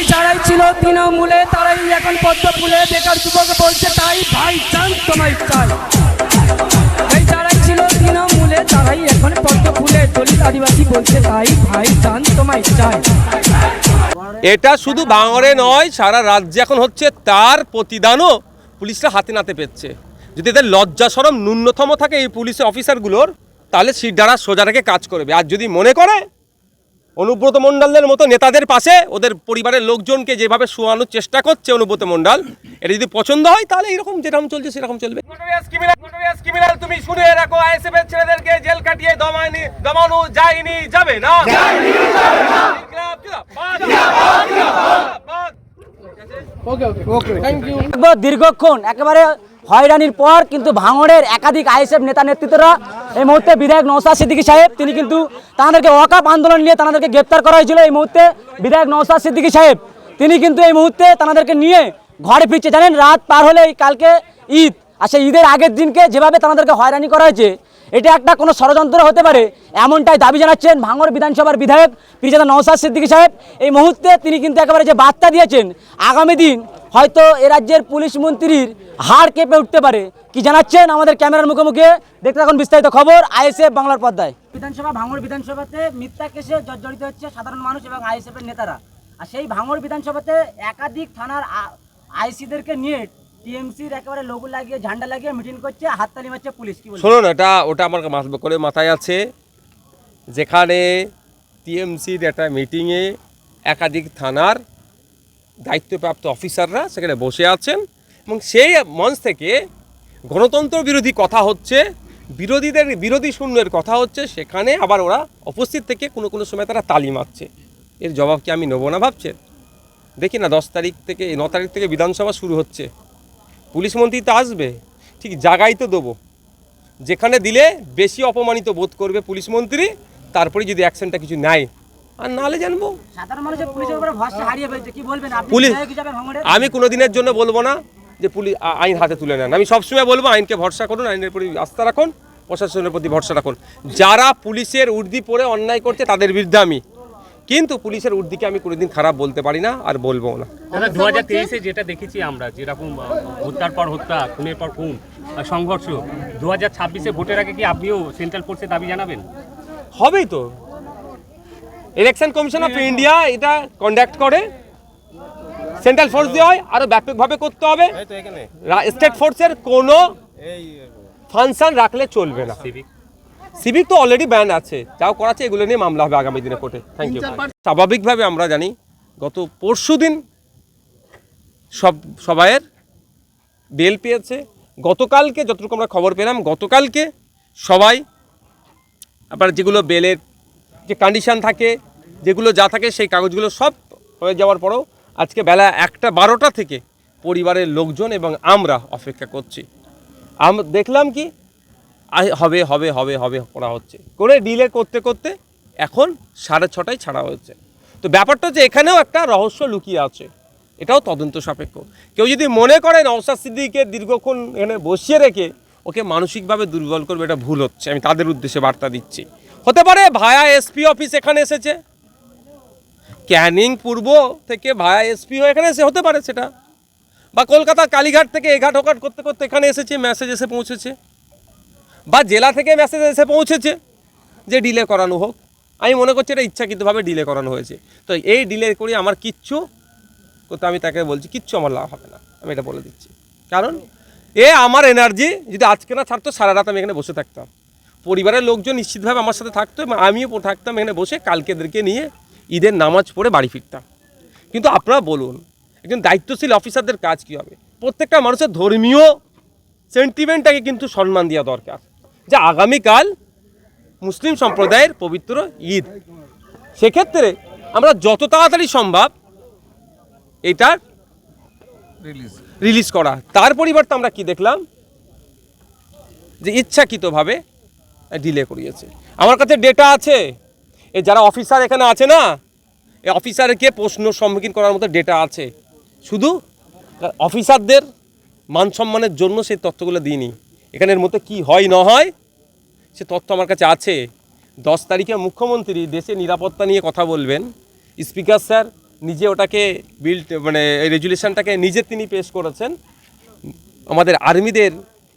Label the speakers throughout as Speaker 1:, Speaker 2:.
Speaker 1: এই যারাই ছিল তৃণমূলে, তারাই এখন পদ্ম ফুলে বেকার যুবক বলছে, তাই ভাই চান তোমায় চাই। এই যারাই ছিল তৃণমূলে, তারাই এখন পদ্ম ফুলে দলিত আদিবাসী বলছে, তাই ভাই চান তোমায় চাই।
Speaker 2: এটা শুধু ভাঙড়ে নয়, সারা রাজ্যে এখন হচ্ছে তার প্রতিদানও পুলিশরা হাতে নাতে পেচ্ছে যদি এদের লজ্জা সরম ন্যূনতম থাকে এই পুলিশের অফিসারগুলোর, তাহলে সিট দ্বারা সোজা রেখে কাজ করবে। আর যদি মনে করে অনুব্রত মণ্ডলের মতো নেতাদের পাশে ওদের পরিবারের লোকজনকে যেভাবে শোয়ানোর চেষ্টা করছে অনুব্রত মণ্ডল এটা যদি পছন্দ হয় তাহলে এরকম যেরকম চলছে সেরকম চলবে। তুমি শুনে রাখো আইএসএফ এর ছেলেদেরকে জেল কাটিয়ে দমায়নি দমানো যায়নি যাবে না।
Speaker 3: দেখব দীর্ঘক্ষণ একেবারে হয়রানির পর কিন্তু ভাঙড়ের একাধিক আইএসএফ নেতা নেতৃত্বরা এই মুহূর্তে বিধায়ক নৌসাদ সিদ্দিকী সাহেব, তিনি কিন্তু তাদেরকে ওয়াকাপ আন্দোলন নিয়ে তাদেরকে গ্রেপ্তার করা হয়েছিল এই মুহূর্তে বিধায়ক নৌসাদ সিদ্দিকী সাহেব। তিনি কিন্তু এই মুহূর্তে তাদেরকে নিয়ে ঘরে ফিরছে। জানেন, রাত পার হলেই কালকে ঈদ। আর সেই ঈদের আগের দিনকে যেভাবে তাদেরকে হয়রানি করা হয়েছে, এটা একটা কোনো ষড়যন্ত্র হতে পারে এমনটাই দাবি জানাচ্ছেন ভাঙড় বিধানসভার বিধায়ক পিজাদা নওসাদ সিদ্দিকী সাহেব। এই মুহূর্তে তিনি কিন্তু একেবারে যে বার্তা দিয়েছেন, আগামী দিন হয়তো এ রাজ্যের পুলিশ মন্ত্রীর হাড় কেঁপে উঠতে পারে। কি জানাচ্ছেন আমাদের ক্যামেরার মুখে মুখে দেখতে এখন বিস্তারিত খবর আইএসএফ বাংলার পর্দায়। বিধানসভা ভাঙড় বিধানসভাতে মিথ্যা কেসে জর্জরিত হচ্ছে সাধারণ মানুষ এবং আইএসএফ এর নেতারা। আর সেই ভাঙড় বিধানসভাতে একাধিক থানার আইসিদেরকে নিয়ে টিএমসির একেবারে লোগো লাগিয়ে ঝান্ডা লাগিয়ে মিটিং করছে হাততালি মারছে পুলিশ। কি বলছে
Speaker 2: শুনুন এটা ওটা আমার মাথা- করে মাথায় আছে। যেখানে টিএমসির একটা মিটিংয়ে একাধিক থানার দায়িত্বপ্রাপ্ত অফিসাররা সেখানে বসে আছেন এবং সেই মঞ্চ থেকে গণতন্ত্র বিরোধী কথা হচ্ছে, বিরোধীদের বিরোধী শূন্যের কথা হচ্ছে, সেখানে আবার ওরা উপস্থিত থেকে কোনো কোনো সময় তারা তালি মারছে। এর জবাব কি আমি নেব না ভাবছেন? দেখি না, দশ তারিখ থেকে, ন তারিখ থেকে বিধানসভা শুরু হচ্ছে। পুলিশ মন্ত্রী তো আসবে, ঠিক জায়গায় তো দেবো। যেখানে দিলে বেশি অপমানিত বোধ করবে পুলিশ মন্ত্রী, তারপরে যদি অ্যাকশনটা কিছু নেয় আর নাহলে জানব।
Speaker 3: পুলিশের উপরে ভরসা হারিয়ে ফেলছে। কি বলবেন? আপনি
Speaker 2: পুলিশ- আমি কোনো দিনের জন্য বলব না যে পুলিশ আইন হাতে তুলে নেন। আমি সবসময় বলব আইনকে ভরসা করুন আইনের প্রতি আস্থা রাখুন প্রশাসনের প্রতি ভরসা রাখুন। যারা পুলিশের উর্দি পরে অন্যায় করছে তাদের বিরুদ্ধে আমি। কিন্তু পুলিশের উর্দিকে আমি কোনোদিন খারাপ বলতে পারি না আর বলব না।
Speaker 4: দু হাজার তেইশে যেটা দেখেছি আমরা যেরকম হত্যার পর হত্যা খুনের পর খুন সংঘর্ষ দু হাজার ছাব্বিশে ভোটের আগে কি আপনিও সেন্ট্রাল ফোর্সে দাবি জানাবেন?
Speaker 2: হবেই তো। ইলেকশন কমিশন অফ ইন্ডিয়া এটা কন্ডাক্ট করে। সেন্ট্রাল ফোর্স দিয়ে হয় আরও ব্যাপকভাবে করতে হবে। স্টেট ফোর্সের কোনো ফাংশন রাখলে চলবে না।
Speaker 4: সিভিক
Speaker 2: সিভিক তো অলরেডি ব্যান আছে। যাও করাচ্ছে এগুলো নিয়ে মামলা হবে আগামী দিনে কোর্টে। থ্যাংক ইউ স্বাভাবিকভাবে আমরা জানি গত পরশু দিন সব সবাইয়ের বেল পেয়েছে। গতকালকে যতটুকু আমরা খবর পেলাম গতকালকে সবাই আবার যেগুলো বেলের যে কন্ডিশন থাকে, যেগুলো যা থাকে সেই কাগজগুলো সব হয়ে যাওয়ার পরেও আজকে বেলা একটা বারোটা থেকে পরিবারের লোকজন এবং আমরা অপেক্ষা করছি। আম, দেখলাম কি হবে হবে হবে হবে করা হচ্ছে। করে ডিলে করতে করতে এখন সাড়ে ছটায় ছাড়া হয়েছে। তো ব্যাপারটা হচ্ছে এখানেও একটা রহস্য লুকিয়ে আছে। এটাও তদন্ত সাপেক্ষ। কেউ যদি মনে করেন নওশাদ সিদ্দিকে দীর্ঘক্ষণ এখানে বসিয়ে রেখে ওকে মানসিকভাবে দুর্বল করবে, এটা ভুল হচ্ছে। আমি তাদের উদ্দেশ্যে বার্তা দিচ্ছি। হতে পারে ভায়া এসপি অফিস এখানে এসেছে। ক্যানিং পূর্ব থেকে ভায়া এসপি এখানে এসে হতে পারে সেটা। বা কলকাতা কালীঘাট থেকে এঘাট ওঘাট করতে করতে এখানে এসেছে মেসেজ এসে পৌঁছেছে। বা জেলা থেকে মেসেজ এসে পৌঁছেছে যে ডিলে করানো হোক। আমি মনে করছি এটা ইচ্ছাকৃতভাবে ডিলে করানো হয়েছে। তো এই ডিলে করে আমার কিচ্ছু তো আমি তাকে বলছি, কিচ্ছু আমার লাভ হবে না। আমি এটা বলে দিচ্ছি। কারণ এ আমার এনার্জি যদি আজকে না ছাড়তো, সারা রাত আমি এখানে বসে থাকতাম। পরিবারের লোকজন নিশ্চিতভাবে আমার সাথে থাকতো এবং আমিও থাকতাম এখানে বসে কালকেদেরকে নিয়ে ঈদের নামাজ পড়ে বাড়ি ফিরতাম। কিন্তু আপনারা বলুন একজন দায়িত্বশীল অফিসারদের কাজ কী হবে? প্রত্যেকটা মানুষের ধর্মীয় সেন্টিমেন্টটাকে কিন্তু সম্মান দেওয়া দরকার যে আগামীকাল মুসলিম সম্প্রদায়ের পবিত্র ঈদ। সেক্ষেত্রে আমরা যত তাড়াতাড়ি সম্ভব এটার রিলিজ করা। তার পরিবর্তে আমরা কি দেখলাম? যে ইচ্ছাকৃতভাবে ডিলে করিয়েছে। আমার কাছে ডেটা আছে। এ যারা অফিসার এখানে আছে না, এই অফিসারকে প্রশ্ন সম্মুখীন করার মতো ডেটা আছে। শুধু অফিসারদের মান সম্মানের জন্য সেই তথ্যগুলো দিইনি। এখানের মধ্যে কি হয়, না হয়, সে তথ্য আমার কাছে আছে। দশ তারিখে মুখ্যমন্ত্রী দেশে নিরাপত্তা নিয়ে কথা বলবেন। স্পিকার স্যার নিজে ওটাকে বিল্ড মানে রেজুলেশনটাকে নিজে তিনি পেশ করেছেন। আমাদের আর্মিদের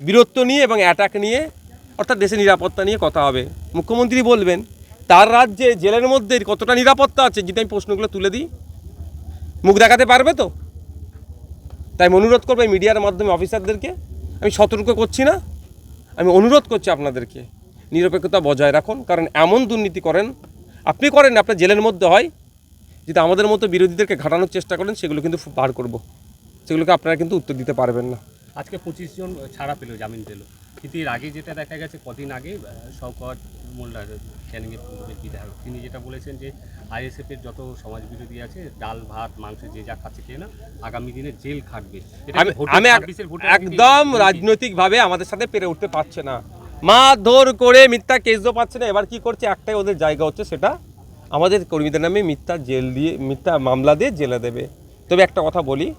Speaker 2: বীরত্ব নিয়ে এবং অ্যাটাক নিয়ে অর্থাৎ দেশের নিরাপত্তা নিয়ে কথা হবে। মুখ্যমন্ত্রী বলবেন, তার রাজ্যে জেলের মধ্যে কতটা নিরাপত্তা আছে, যদি আমি প্রশ্নগুলো তুলে দিই? মুখ দেখাতে পারবে তো? তাই অনুরোধ করব মিডিয়ার মাধ্যমে অফিসারদেরকে। আমি সতর্ক করছি না, আমি অনুরোধ করছি আপনাদেরকে, নিরপেক্ষতা বজায় রাখুন, কারণ এমন দুর্নীতি করেন, আপনি করেন আপনার জেলের মধ্যে হয় যদি আমাদের মতো বিরোধীদেরকে ঘাটানোর চেষ্টা করেন, সেগুলো কিন্তু বার করব। সেগুলোকে আপনারা কিন্তু উত্তর দিতে পারবেন না।
Speaker 4: আজকে পঁচিশ জন ছাড়া পেল জামিন পেল। এর আগে যেটা দেখা গেছে কদিন আগে শওকত মোল্লা ক্যানিংয়ের বিধায়ক তিনি যেটা বলেছেন যে আইএসএফ এর যত সমাজ বিরোধী আছে ডাল ভাত মাংস যে যা খাচ্ছে খেয়ে না আগামী দিনে জেল খাটবে।
Speaker 2: আমি
Speaker 4: ভোটের-
Speaker 2: আমি এক-
Speaker 4: 26 এর ভোটের আগে কি
Speaker 2: একদম? রাজনৈতিকভাবে আমাদের সাথে পেরে উঠতে পারছে না। মা ধর করে মিথ্যা কেস পাচ্ছে না। এবার কি করছে? একটাই ওদের জায়গা হচ্ছে সেটা আমাদের কর্মীদের নামে মিথ্যা জেল দিয়ে মিথ্যা মামলা দিয়ে জেলে দেবে। তবে একটা কথা বলি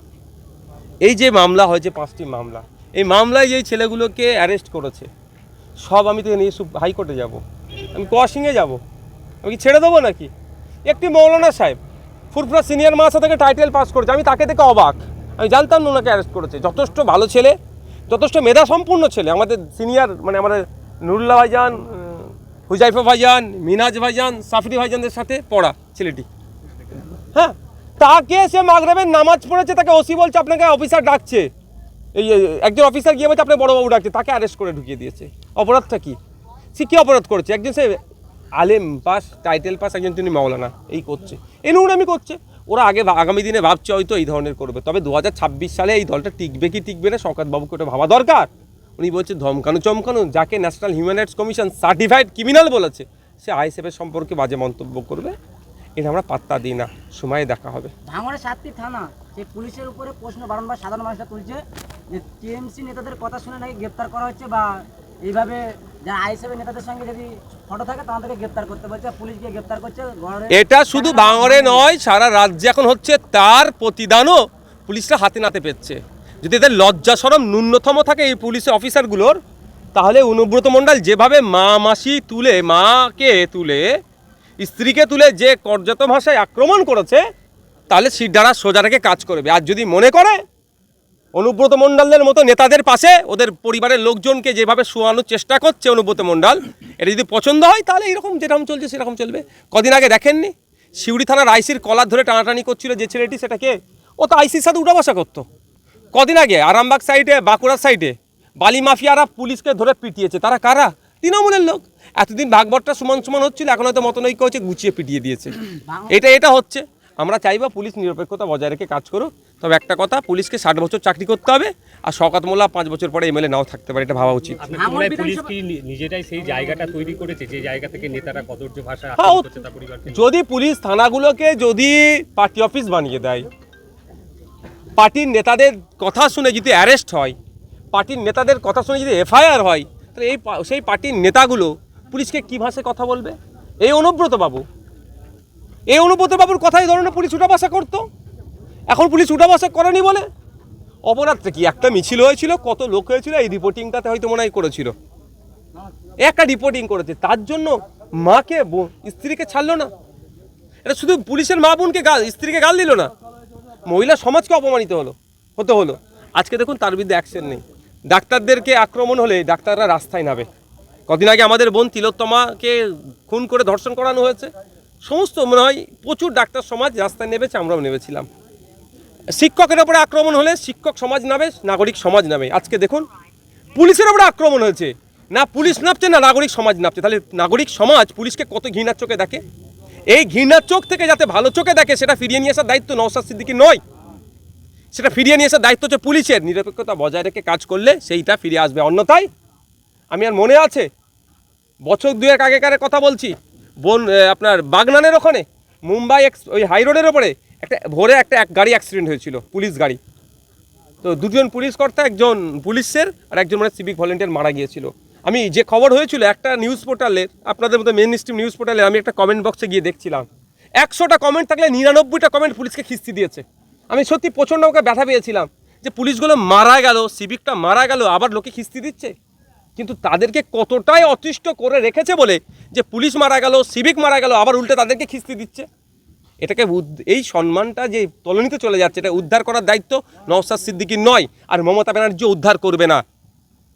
Speaker 2: এই যে মামলা হয়েছে পাঁচটি মামলা। এই মামলায় যেই ছেলেগুলোকে অ্যারেস্ট করেছে, সব আমি তো নিয়ে হাইকোর্টে যাব। আমি কোয়াশিংয়ে যাব। আমি কি ছেড়ে দেবো নাকি? একটি মৌলানা সাহেব, ফুরফুরা সিনিয়র মাসা থেকে টাইটেল পাস করেছে। আমি তাকে দেখে অবাক। আমি জানতাম না ওনাকে অ্যারেস্ট করেছে। যথেষ্ট ভালো ছেলে, যথেষ্ট মেধা সম্পূর্ণ ছেলে। আমাদের সিনিয়র মানে আমাদের নুরুল্লাহ ভাইজান হুজাইফা ভাইজান, মিনাজ ভাইজান, সাফরি ভাইজানদের সাথে পড়া ছেলেটি। হ্যাঁ তাকে সে মাগরেবের নামাজ পড়েছে, তাকে ওসি বলছে, আপনাকে অফিসার ডাকছে। এই একজন অফিসার গিয়ে বলছে আপনার বড়বাবু ডাকছে। তাকে অ্যারেস্ট করে ঢুকিয়ে দিয়েছে। অপরাধটা কি? সে কী অপরাধ করেছে? একজন সে আলেম পাস টাইটেল পাস একজন তিনি মাওলানা, এই করছে। এই নোংরামি করছে। ওরা আগে আগামী দিনে ভাবছে হয়তো এই ধরনের করবে। তবে দু হাজার ছাব্বিশ সালে এই দলটা টিকবে কি টিকবে না শওকত বাবুকে ওটা ভাবা দরকার। উনি বলছে, ধমকানো, চমকানো, যাকে national human rights commission certified criminal বলেছে, সে আইএসএফের সম্পর্কে বাজে মন্তব্য করবে। এটা আমরা পাত্তা দিই না, সময়ে দেখা হবে।
Speaker 3: ভাঙড়ের সাতটি থানা সেই পুলিশের উপরে প্রশ্ন বারংবার সাধারণ মানুষরা তুলছে যে টিএমসি নেতাদের কথা শুনে নাকি গ্রেপ্তার করা হচ্ছে বা এইভাবে যারা আইএসএফ নেতাদের সঙ্গে যদি ফটো থাকে তাদেরকে গ্রেপ্তার করতে বলছে পুলিশ গিয়ে গ্রেপ্তার করছে
Speaker 2: এটা শুধু বাংলারে নয় সারা রাজ্যে এখন হচ্ছে তার প্রতিদানও পুলিশরা হাতে নাতে পেচ্ছে যদি এদের লজ্জা সরম ন্যূনতম থাকে এই পুলিশ অফিসারগুলোর তাহলে অনুব্রত মণ্ডল যেভাবে মা মাসি তুলে মাকে তুলে স্ত্রীকে তুলে যে কর্যত ভাষায় আক্রমণ করেছে তাহলে সিদ্ধারা সোজা রেখে কাজ করবে। আর যদি মনে করে অনুব্রত মণ্ডলের মতো নেতাদের পাশে ওদের পরিবারের লোকজনকে যেভাবে শোয়ানোর চেষ্টা করছে অনুব্রত মণ্ডল এটা যদি পছন্দ হয় তাহলে এরকম যেরকম চলছে সেরকম চলবে। কদিন আগে দেখেননি? শিউড়ি থানার আইসির কলার ধরে টানাটানি করছিল যে ছেলেটি সেটাকে ও তো আইসির সাথে উঠা বসা করতো। কদিন আগে আরামবাগ সাইডে বাঁকুড়ার সাইডে বালি মাফিয়ারা পুলিশকে ধরে পিটিয়েছে। তারা কারা? তৃণমূলের লোক। এতদিন ভাগবটটা সমান সমান হচ্ছিল এখন হয়তো মতনৈক্য হচ্ছে গুছিয়ে পিটিয়ে দিয়েছে। এটা এটা হচ্ছে। আমরা চাইবা পুলিশ নিরপেক্ষতা বজায় রেখে কাজ করুক। তবে একটা কথা পুলিশকে ষাট বছর চাকরি করতে হবে আর শওকাত মোল্লা পাঁচ বছর পরে এমএলএ নাও থাকতে পারে এটা ভাবা উচিত।
Speaker 4: মনে হয় পুলিশ কি নিজেরাই সেই জায়গাটা তৈরি করেছে যে জায়গা থেকে নেতারা কদর্য ভাষা
Speaker 2: হ্যাঁ, যদি পুলিশ থানাগুলোকে যদি পার্টি অফিস বানিয়ে দেয় পার্টির নেতাদের কথা শুনে যদি অ্যারেস্ট হয় পার্টির নেতাদের কথা শুনে যদি এফআইআর হয় তাহলে এই সেই পার্টির নেতাগুলো পুলিশকে কী ভাষায় কথা বলবে? এই অনুব্রত বাবু এই অনুব্রত বাবুর কথাই ধরনের পুলিশ উঠাবাসা করতো। এখন পুলিশ উঠাবাসা করেনি বলে? অপরাধটা কি একটা মিছিল হয়েছিল? কত লোক হয়েছিল? এই রিপোর্টিংটাতে হয়তো মনে হয় করেছিল। একটা রিপোর্টিং করেছে। তার জন্য মাকে স্ত্রীকে ছাড়লো না। এটা শুধু পুলিশের মা বোনকে গাল, স্ত্রীকে গাল দিল না। মহিলা সমাজকে অপমানিত হলো, হতে হলো। আজকে দেখুন তার বিরুদ্ধে অ্যাকশন নেই। ডাক্তারদেরকে আক্রমণ হলে ডাক্তাররা রাস্তায় নামে। কদিন আগে আমাদের বোন তিলোত্তমাকে খুন করে ধর্ষণ করানো হয়েছে। সমস্ত মনে হয় প্রচুর ডাক্তার সমাজ রাস্তায় নেমেছে, আমরাও নেমেছিলাম। শিক্ষকের ওপরে আক্রমণ হলে শিক্ষক সমাজ নামে, নাগরিক সমাজ নামে। আজকে দেখুন, পুলিশের ওপরে আক্রমণ হয়েছে। না পুলিশ নামছে, না নাগরিক সমাজ নামছে। তাহলে নাগরিক সমাজ পুলিশকে কত ঘৃণার চোখে দেখে? এই ঘৃণার চোখ থেকে যাতে ভালো চোখে দেখে, সেটা ফিরিয়ে নিয়ে আসার দায়িত্ব নওসাদ সিদ্দিকি নয়। সেটা ফিরিয়ে নিয়ে আসার দায়িত্ব হচ্ছে পুলিশের। নিরপেক্ষতা বজায় রেখে কাজ করলে সেইটা ফিরে আসবে। অন্যথায়, আমি আর মনে আছে, বছর দুয়েক আগেকার কথা বলছি বোন আপনার বাগনানের ওখানে, মুম্বাই এক্স ওই হাই রোডের ওপরে একটা, ভোরে একটা এক গাড়ি অ্যাক্সিডেন্ট হয়েছিল, পুলিশ গাড়ি। তো দুজন পুলিশ কর্তা, একজন পুলিশের আর একজন মানে সিভিক ভলেন্টিয়ার মারা গিয়েছিল। আমি যে খবর হয়েছিল, একটা নিউজ পোর্টালের আপনাদের মতো মেন স্ট্রিম নিউজ পোর্টালে আমি একটা কমেন্ট বক্সে গিয়ে দেখছিলাম। একশোটা কমেন্ট থাকলে নিরানব্বইটা কমেন্ট পুলিশকে খিস্তি দিয়েছে। আমি সত্যি প্রচণ্ড আমাকে ব্যথা পেয়েছিলাম যে পুলিশগুলো মারা গেল সিভিকটা মারা গেল, আবার লোকে খিস্তি দিচ্ছে? কিন্তু তাদেরকে কতটাই অতিষ্ঠ করে রেখেছে বলে যে পুলিশ মারা গেল, সিভিক মারা গেল, আবার উল্টে তাদেরকে খিস্তি দিচ্ছে? এটাকে এই সম্মানটা যে তলনিতে চলে যাচ্ছে, এটা উদ্ধার করার দায়িত্ব নওসাদ সিদ্দিকির নয়, আর মমতা ব্যানার্জি উদ্ধার করবে না।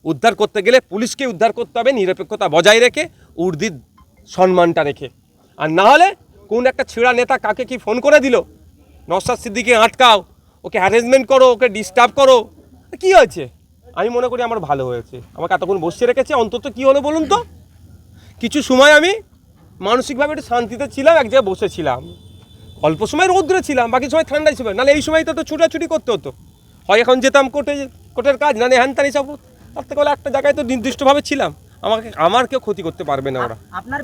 Speaker 2: উদ্ধার করতে গেলে পুলিশকে উদ্ধার করতে হবে, নিরপেক্ষতা বজায় রেখে, উর্দির সম্মানটা রেখে। আর না হলে কোন একটা ছেঁড়া নেতা কাকে কি ফোন করে দিল? নওসাদ সিদ্দিকি আটকাও, ওকে হ্যারেসমেন্ট করো, ওকে ডিস্টার্ব করো। কি হয়েছে? আমি মনে করি আমার ভালো হয়েছে। আমাকে এতক্ষণ বসিয়ে রেখেছে অন্তত কি হলো বলুন তো? কিছু সময় আমি মানসিকভাবে একটু শান্তিতে ছিলাম এক জায়গায় বসেছিলাম। অল্প সময় রৌদ্রে ছিলাম বাকি সময় ঠান্ডায় ছিল নাহলে এই সময় তো তো ছুটাছুটি করতে হতো। হয় এখন যেতাম কোর্টে কোর্টের কাজ নাহলে হ্যান ত্যান এইসব তার থেকে বলে একটা জায়গায় তো নির্দিষ্টভাবে ছিলাম। আমাকে আমার কেউ ক্ষতি করতে পারবে না ওরা।
Speaker 3: আপনার